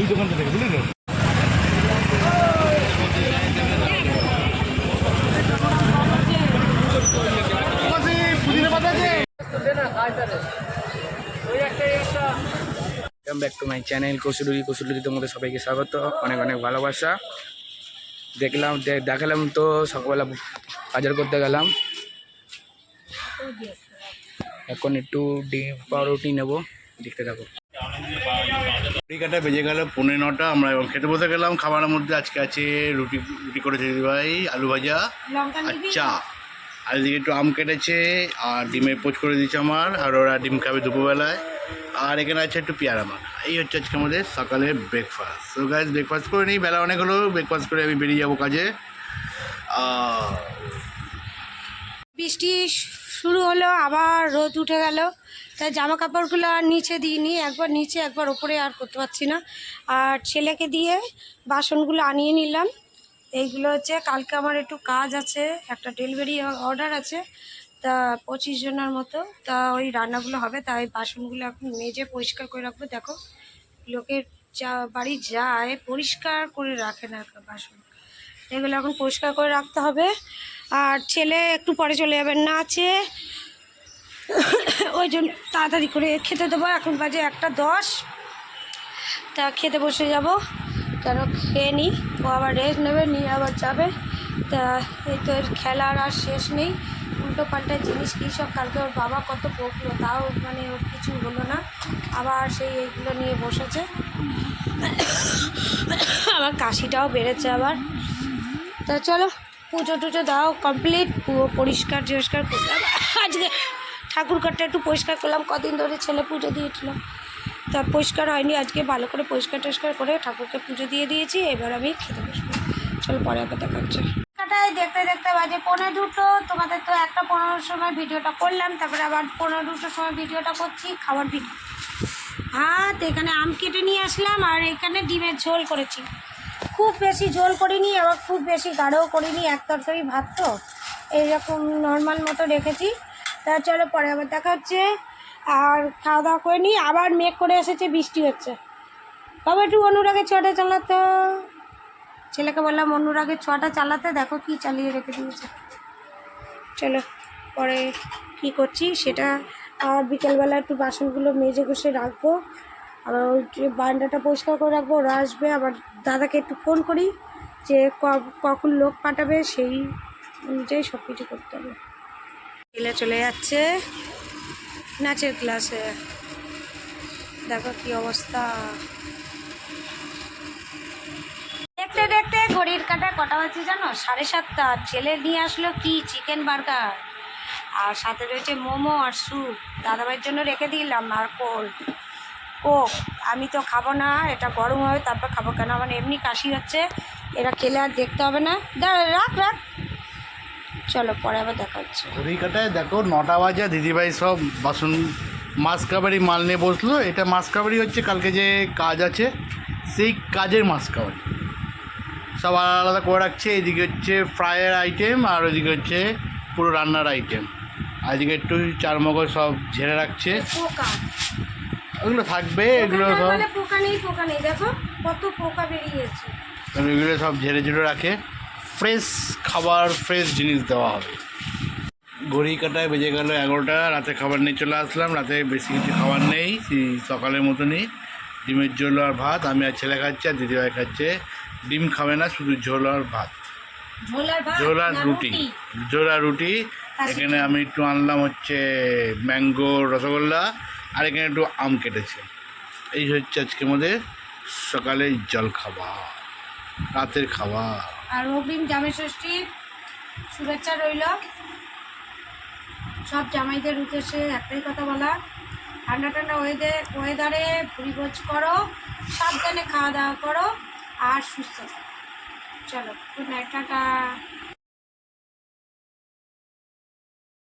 এই দোকানটা থেকে বুঝলি তো? চ্যানেল কৌশলুরি কৌশলুরি তোমাদের সবাইকে স্বাগত। অনেক অনেক ভালোবাসা। দেখলাম দেখালাম তো, সকালবেলা বাজার করতে গেলাম। এখন একটু ডিম পাউরুটি নেব, দেখতে থাকো। ঘড়িকাটা বেজে গেল পনেরো নটা আমরা এবং খেতে বসে গেলাম। খাবারের মধ্যে আজকে আছে রুটি রুটি করেছে দিদি ভাই আলু ভাজা আর চা। আর এদিকে একটু আম কেটেছে আর ডিমের পোচ করে দিয়েছে আমার আর ওরা ডিম খাবে দুপুরবেলায়। আর এখানে আছে একটু পেয়ারা মাখা। এই হচ্ছে আজকে আমাদের সকালে ব্রেকফাস্ট তো গাইজ ব্রেকফাস্ট করে নিই। বেলা অনেক হলো ব্রেকফাস্ট করে আমি বেরিয়ে যাব কাজে। আর বৃষ্টি শুরু হলো, আবার রোদ উঠে গেল। তাই জামা কাপড়গুলো আর নিচে দিইনি, একবার নিচে, একবার ওপরে আর করতে পারছি না। আর ছেলেকে দিয়ে বাসনগুলো আনিয়ে নিলাম। এইগুলো হচ্ছে, কালকে আমার একটু কাজ আছে, একটা ডেলিভারি অর্ডার আছে, তা পঁচিশ জনের মতো। তা ওই রান্নাগুলো হবে, তাই বাসনগুলো এখন মেজে পরিষ্কার করে রাখব। দেখো লোকের যা বাড়ি যায়, পরিষ্কার করে রাখে না বাসন। এগুলো এখন পরিষ্কার করে রাখতে হবে। আর ছেলে একটু পরে চলে যাবে, নাচে। ওই জন্য তাড়াতাড়ি করে খেতে দেবো। এখন বাজে একটা দশ। তা খেতে বসে যাব। কেন খেয়ে নিই ও আবার রেস্ট নেবে, নিয়ে আবার যাবে। তা এই তো এর খেলার আর শেষ নেই। উল্টো পাল্টা জিনিস কী সব? কালকে ওর বাবা কত বকলো, তাও মানে ওর কিছু হলো না। আবার সেই এইগুলো নিয়ে বসেছে। আবার কাশিটাও বেড়েছে আবার। তা চলো পুজো টুজো দাও কমপ্লিট পুরো পরিষ্কার টরিষ্কার করলাম। আজকে ঠাকুর ঘরটা একটু পরিষ্কার করলাম, কদিন ধরে ছেলে পুজো দিয়েছিলাম তা পরিষ্কার হয়নি, আজকে ভালো করে পরিষ্কার টরিষ্কার করে ঠাকুরকে পুজো দিয়ে দিয়েছি, এবার আমি খেতে বসবো। চলো পরে আবার দেখা হচ্ছে। কাটায় দেখতে দেখতে বাজে পনেরো দুটো। তোমাদের তো একটা পনেরোর সময় ভিডিওটা করলাম, তারপরে আবার পনেরো দুটোর সময় ভিডিওটা করছি খাবার ভিডিও। হ্যাঁ তো এখানে আম কেটে নিয়ে আসলাম, আর এখানে ডিমের ঝোল করেছি। খুব বেশি ঝোল করিনি, আবার খুব বেশি গাঢ়ও করিনি, এক তরকারি ভাত তো। এইরকম নর্মাল মতো রেখেছি। তা চলো পরে আবার দেখা হচ্ছে। আর খাওয়া দাওয়া করে নিই, আবার মেঘ করে এসেছে, বৃষ্টি হচ্ছে। বাবা, একটু অনুরাগে ছটা চালাতো। ছেলেকে বললাম, অনুরাগে ছটা চালাতে, দেখো কি চালিয়ে রেখে দিয়েছে। চলো, পরে কি করছি, সেটা আর বিকেলবেলা একটু বাসনগুলো মেজে ঘষে রাখব। আবার ওই যে বারান্দাটা পরিষ্কার করে রাখব ওরা আসবে। আবার দাদাকে একটু ফোন করি যে কখন লোক পাঠাবে সেই অনুযায়ী সব কিছু করতে হবে। ছেলে চলে যাচ্ছে নাচের ক্লাসে দেখো কি অবস্থা। দেখতে দেখতে ঘড়ির কাটা কটা বাজছে জানো? সাড়ে সাতটা। ছেলে নিয়ে আসলো কি? চিকেন বার্গার আর সাথে রয়েছে মোমো আর স্যুপ দাদাভাইয়ের জন্য রেখে দিলাম আর কোল্ড কোক আমি তো খাব না এটা গরম হবে তারপর খাব কেন? আমার এমনি কাশি হচ্ছে এরা খেলে আর দেখতে হবে না। দাঁড়া রাখ রাখ। চলো পরে আবার দেখা হচ্ছে। ঘড়িকাটায় দেখো নটা বাজে দিদিভাই সব বাসন মাছ কাবারি মাল নিয়ে বসল। এটা মাছ কাবারি হচ্ছে কালকে যে কাজ আছে সেই কাজের মাছ কাবারি সব আলাদা আলাদা করে রাখছে এদিকে হচ্ছে ফ্রাইয়ের আইটেম আর ওইদিকে হচ্ছে পুরো রান্নার আইটেম। আজকে একটু চার মগজ সব ঝেড়ে রাখছে। ওগুলো থাকবে এগুলো সব পোকা নেই পোকা নেই। দেখো কত পোকা বেরিয়েছে। কারণ এগুলো সব ঝেড়ে ঝেড়ে রাখে। ফ্রেশ খাবার ফ্রেশ জিনিস দেওয়া হবে। ঘড়ি কাটায় বেজে গেল এগারোটা রাতে খাবার নিয়ে চলে আসলাম। রাতে বেশি কিছু খাবার নেই সকালের মতনই। ডিমের ঝোল আর ভাত আমি আর ছেলে খাচ্ছি আর দিদিভাই খাচ্ছে। ডিম খাবে না শুধু ঝোল আর ভাত। ঝোল আর রুটি। ঝোল আর রুটি। এখানে আমি একটু আনলাম হচ্ছে ম্যাঙ্গো রসগোল্লা। আর এখানে একটু আম কেটেছে। এই হচ্ছে আজকে আমাদের সকালের জল খাবার রাতের খাবার। আর অগ্রিম জামাই ষষ্ঠীর শুভেচ্ছা রইল। সব জামাইদের উদ্দেশ্যে একটাই কথা বলা, ঠান্ডা ঠান্ডা ওয়েদার ওয়েদারে ভুড়িভোজ করো, সাবধানে খাওয়া দাওয়া করো, আর সুস্থ থাকো। চলো গুড নাইট টাটা।